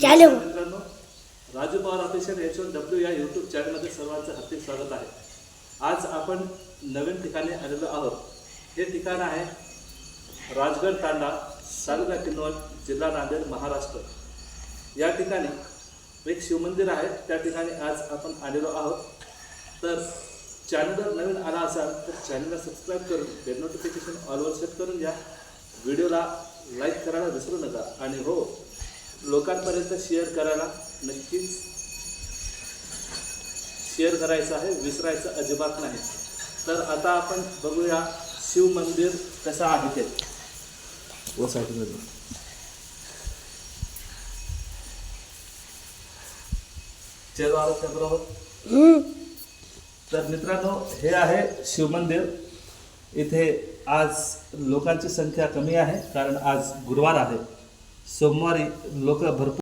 झाले मित्रांनो Raju Pawar official H one W या यूट्यूब चॅनलमध्ये सर्वांचं हार्दिक स्वागत आहे. आज आपण नवीन ठिकाणी आलेलो आहोत. हे ठिकाण आहे राजगड तांडा तालुका किनवट जिल्हा नांदेड महाराष्ट्र. या ठिकाणी एक शिवमंदिर आहे. त्या ठिकाणी आज आपण आलेलो आहोत. तर चॅनलवर नवीन आला असाल तर चॅनलला सबस्क्राईब करून बेल नोटिफिकेशन ऑलवर सेट करून घ्या. व्हिडिओला लाईक करायला विसरू नका. आणि हो लोकांपर्यंत शेअर करायला नक्कीच शेअर करायचं आहे विसरायचं अजिबात नाही. तर आता आपण बघूया शिव मंदिर कसं आहे ते. तर मित्रांनो हे आहे शिवमंदिर इथे आज लोकांची संख्या कमी आहे कारण आज गुरुवार आहे. सोमवारी लोक भरपूर